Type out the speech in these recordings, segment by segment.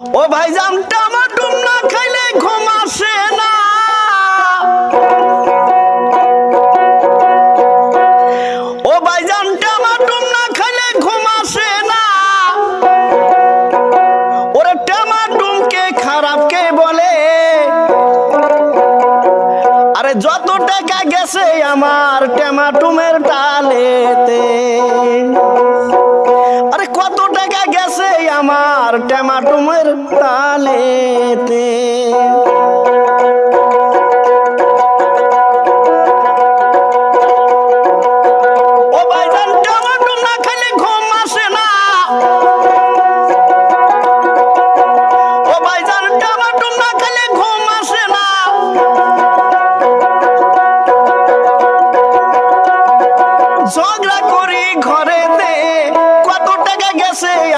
ও ভাইজান, টামাটুম না খাইলে ঘুম না। ও ভাইজান, টামাটুম না খাইলে ঘুম আসে না। ওরে টামাটুমকে খারাপ কে বলে? আরে যত টাকা গেছে আমার ট্যামাটুমের টালেতে গেছে আমার টেমাটুমের টালেতে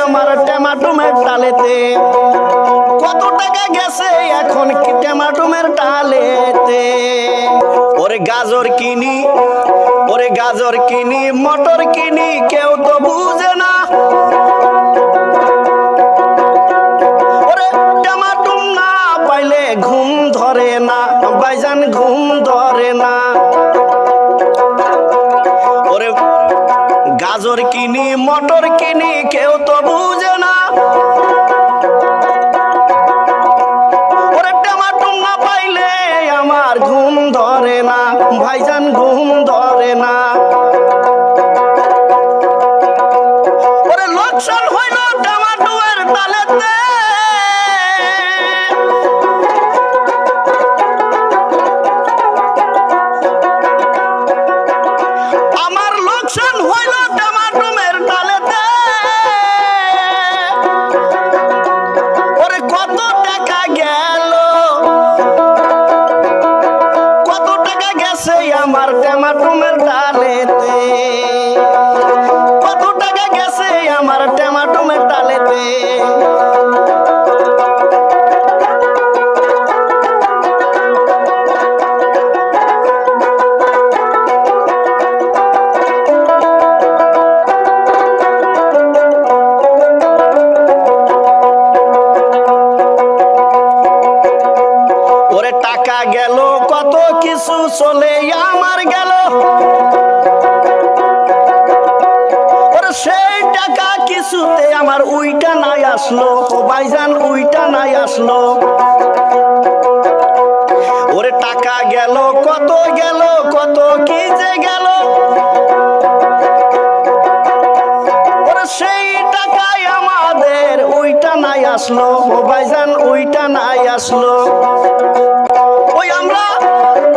আমার টেমাটুমের টালেতে কত টাকা গেছে এখন কি টেমাটুমের টালেতে ওরে গাজর কিনি, ওরে গাজর কিনি, মটর কিনি, কেউ তো বুঝে না। গাজর কিনি, মটর কিনি, কেউ তো বুঝে না। ঘুম ধরে না, ভাইজান ঘুম ধরে না। ওরে লোকসান হইল টমাটোর তালেতে। আমার লোকসান হইল টাকা গেল, কত কিছু চলে আমার গেল। সেই টাকা কিছুতে আমার উইটা নাই আসলো, ও ভাইজান উইটা নাই আসলো। ওরে টাকা গেল, কত গেল, কত কি যে গেল। সেই টাকায় আমাদের ওইটা নাই আসলো ভাইজান ওইটা নাই আসলো। ওই আমরা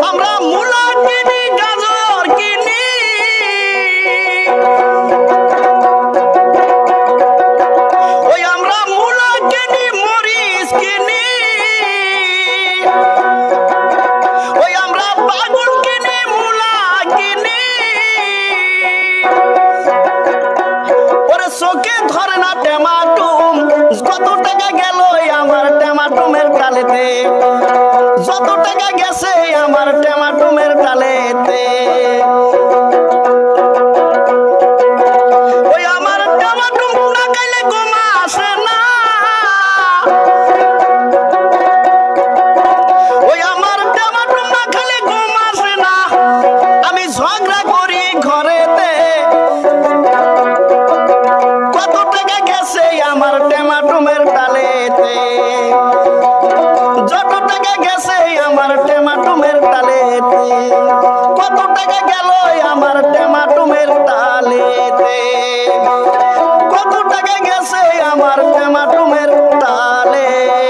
আমরা মূলা কিনি, গাজর কিনি। ওই আমরা মূলা কিনি, মরিচ কিনি। ওই আমরা বাগুন কিনি, মূলা কিনি। ওরে চোখে ধরে না ট্যামাটুম কত টাকা গেল আমার ট্যামাটুমের ডালেতে যত টাকা গেছে আমার টেমাটুমের ডালেতে? আমার ট্যামাটুমের ডালেতে